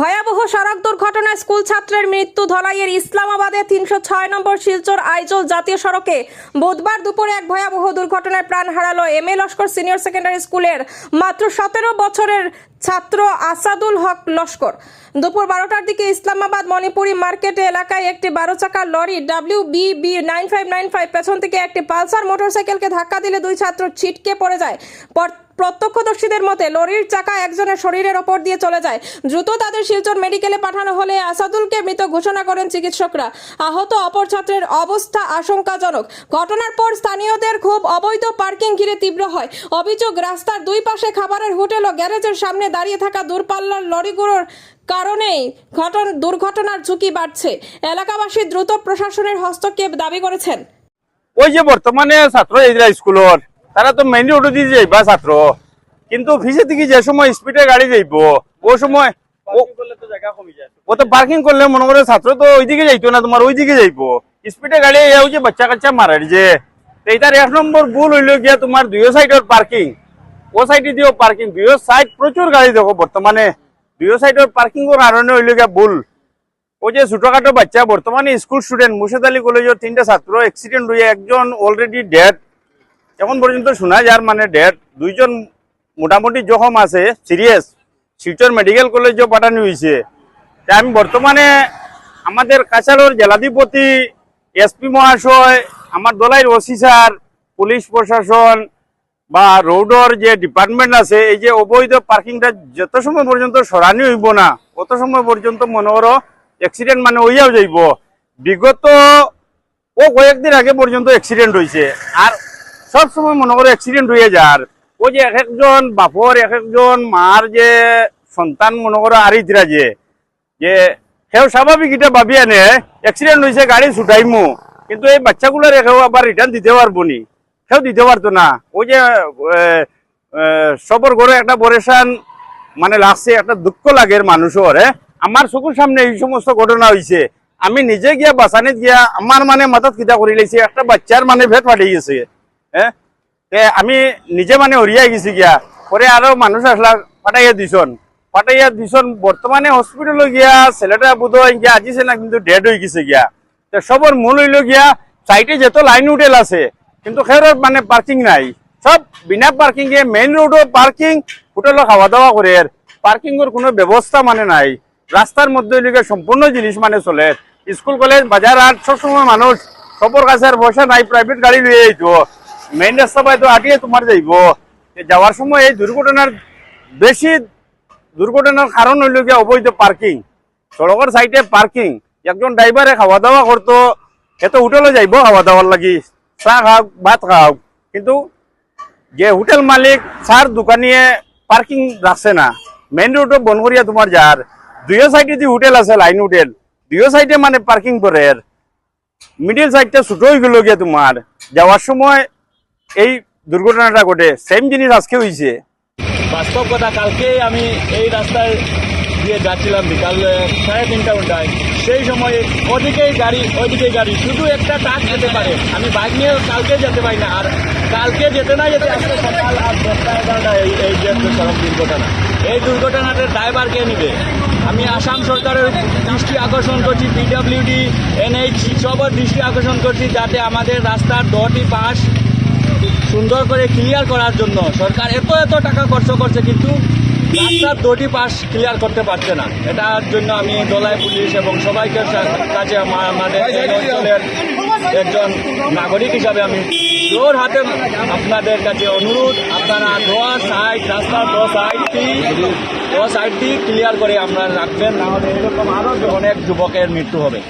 ভয়াবহ সড়ক দুর্ঘটনায় স্কুল ছাত্রের মৃত্যু ধলাইয়ের ইসলামাবাদে তিনশো ছয় নম্বর শিলচর আইজল জাতীয় সড়কে বুধবার দুপুরে এক ভয়াবহ দুর্ঘটনায় প্রাণ হারালো M A Laskar senior secondary স্কুলের মাত্র সতেরো বছরের ছাত্র আসাদুল হক লস্কর। দুপুর বারোটার দিকে ইসলামাবাদ মণিপুরি মার্কেট এলাকায় একটি বারো চাকার lorry W B B nine five nine five পেছন থেকে একটি পালসার মোটরসাইকেলকে ধাক্কা দিলে দুই ছাত্র ছিটকে পড়ে যায়। প্রত্যক্ষদর্শীদের মতে, লরির চাকা একজনের শরীরের ওপর দিয়ে চলে যায়। দ্রুত তাদের শিলচর মেডিকেলে পাঠানো হলে আসাদুলকে মৃত ঘোষণা করেন চিকিৎসকরা। আহত অপর ছাত্রের অবস্থা আশঙ্কাজনক। ঘটনার পর স্থানীয়দের খুব অবৈধ পার্কিং ঘিরে তীব্র হয়। অভিযোগ, রাস্তার দুই পাশে খাবারের হোটেল ও গ্যারেজের সামনে দাঁড়িয়ে থাকা দূরপাল্লার লরিগুলোর কারণেই ঘটন, দুর্ঘটনার ঝুঁকি বাড়ছে। এলাকাবাসী দ্রুত প্রশাসনের হস্তক্ষেপ দাবি করেছেন। ওই যে বর্তমানে ছাত্র স্কুলের তারা তো মেইন রোড দিয়ে যাইবা ছাত্র। কিন্তু ফিসে থেকে যে সময় স্পিডে গাড়ি যাইব ও সময় ও- ও তো পার্কিং করলে মনে করে ছাত্র তো ওইদিকে যাইতো না তোমার ওইদিকে যাইবো। স্পিডে গাড়ি এও যে বাচ্চা কাচ্চা মারার যে। এইটার এক নম্বর ভুল হইল গিয়া তোমার দুইও সাইডের পার্কিং ও সাইডে দিও পার্কিং দুইও সাইড প্রচুর গাড়ি দেখো বর্তমানে। দুইও সাইডের পার্কিং এর কারণে হইল গিয়া ভুল। ওই যে ছোটখাটো বাচ্চা বর্তমানে স্কুল স্টুডেন্ট মুর্শিদ আলী কলেজের তিনটা ছাত্র অ্যাক্সিডেন্ট হয়ে একজন অলরেডি ডেড এখন পর্যন্ত শোনা যার মানে ডেট দুইজন মোটামুটি জখম আছে সিরিয়াস শিলচর মেডিকেল কলেজেও পাঠানো হয়েছে। তা আমি বর্তমানে আমাদের কাছাড়ের জেলাধিপতি, এসপি মহাশয়, আমার দলাইর ওসি স্যার পুলিশ প্রশাসন বা রোডর যে ডিপার্টমেন্ট আছে, এই যে অবৈধ পার্কিংটা যত সময় পর্যন্ত সরানি হইব না, অত সময় পর্যন্ত মনে করো অ্যাক্সিডেন্ট মানে হইয়াও যাইব। বিগত ও কয়েকদিন আগে পর্যন্ত অ্যাক্সিডেন্ট হয়েছে আর সব সময় মনে করো অ্যাক্সিডেন্ট হয়ে যার। ও যে এক একজন বাপর, এক একজন মার যে সন্তান মনে করো আরিতরা যে যে সেও স্বাভাবিক এটা ভাবি আনে অ্যাক্সিডেন্ট হয়েছে গাড়ি ছুটাইমু, কিন্তু এই বাচ্চাগুলো রেখেও আবার রিটার্ন দিতে পারব নি। সেও দিতে পারতো না। ওই যে সবর ঘরে একটা পরেশান মানে লাগছে, একটা দুঃখ লাগে মানুষের আমার চকুর সামনে এই সমস্ত ঘটনা হয়েছে আমি নিজে গিয়া বাসানিত গিয়া আমার মানে মাথাত কিতা করে লাইছে, একটা বাচ্চার মানে ভেট ফাটি গেছে। আমি নিজে মানে হরিয়াই গেছি গিয়া। পরে আরও মানুষ আসলা ফাটাইয়া দিছন ফাটাইয়া দিছন বর্তমানে হসপিটালে গিয়া, ছেলেটা বোধ গিয়া আজিছে না কিন্তু ডেড হয়ে গেছে গিয়া। তো সবর মূল হইল গিয়া সাইডে যত লাইন হোটেল আছে, কিন্তু খেরত মানে পার্কিং নাই। সব বিনা পার্কিং এ মেইন রোডও পার্কিং হোটেলও খাওয়া দাওয়া করে পার্কিং এর কোনো ব্যবস্থা মানে নাই। রাস্তার মধ্যে হইলে সম্পূর্ণ জিনিস মানে চলে। স্কুল, কলেজ বাজার আর সবসময় মানুষ সবর কাছে আর পয়সা নাই প্রাইভেট গাড়ি লইয়ে যাইতো মেইন রাস্তা পাই তো আটিয়ে তোমার যাইব। যাওয়ার সময় এই দুর্ঘটনার বেশি দুর্ঘটনার কারণ হইল গিয়া অবৈধ পার্কিং সড়কের সাইডে পার্কিং একজন ড্রাইভারে খাওয়া দাওয়া করতো এত হোটেলে যাইব খাওয়া দাওয়ার লাগি। চাহ খাওক, ভাত খাওক। কিন্তু যে হোটেল মালিক চার দোকানিয়ে পার্কিং রাখছে না। মেইন বন করিয়া তোমার যার। দুইও সাইডে যে হোটেল আছে লাইন হোটেল দুইও সাইডে মানে পার্কিং করে মিডিল সাইডটা ছোট হয়ে গেল গিয়া তোমার। যাওয়ার সময় এই দুর্ঘটনাটা ঘটে। সেম জিনিস আজকে হয়েছে বাস্তব কথা কালকে আমি এই রাস্তায় দিয়ে যাচ্ছিলাম বিকাল সাড়ে তিনটা ঘন্টায়। সেই সময় ওদিকেই গাড়ি, ওইদিকেই গাড়ি। শুধু একটা ট্রাক যেতে পারে। আমি বাইক নিয়ে কালকে যেতে পারি না। আর কালকে যেতে না যেতে আজকে সকাল আর দশটা এগারোটা এই এই যে দুর্ঘটনা এই দুর্ঘটনাটার ড্রাইভার কে নিবে? আমি আসাম সরকারের দৃষ্টি আকর্ষণ করছি পিডব্লিউডি এনএইচ সবার দৃষ্টি আকর্ষণ করছি যাতে আমাদের রাস্তার দটি পাশ সুন্দর করে ক্লিয়ার করার জন্য সরকার এত এত টাকা খরচ করছে কিন্তু রাস্তার দুটি পাশ ক্লিয়ার করতে পারছে না। এটার জন্য আমি দোলাই পুলিশ এবং সবাইকে কাছে আমা- আমাদের অঞ্চলের একজন নাগরিক হিসাবে আমি জোর হাতে আপনাদের কাছে অনুরোধ আপনারা দোয়া সাইড রাস্তার দো সাইডটি দো সাইডটি ক্লিয়ার করে আপনারা রাখবেন নাহলে এরকম আরও অনেক যুবকের মৃত্যু হবে।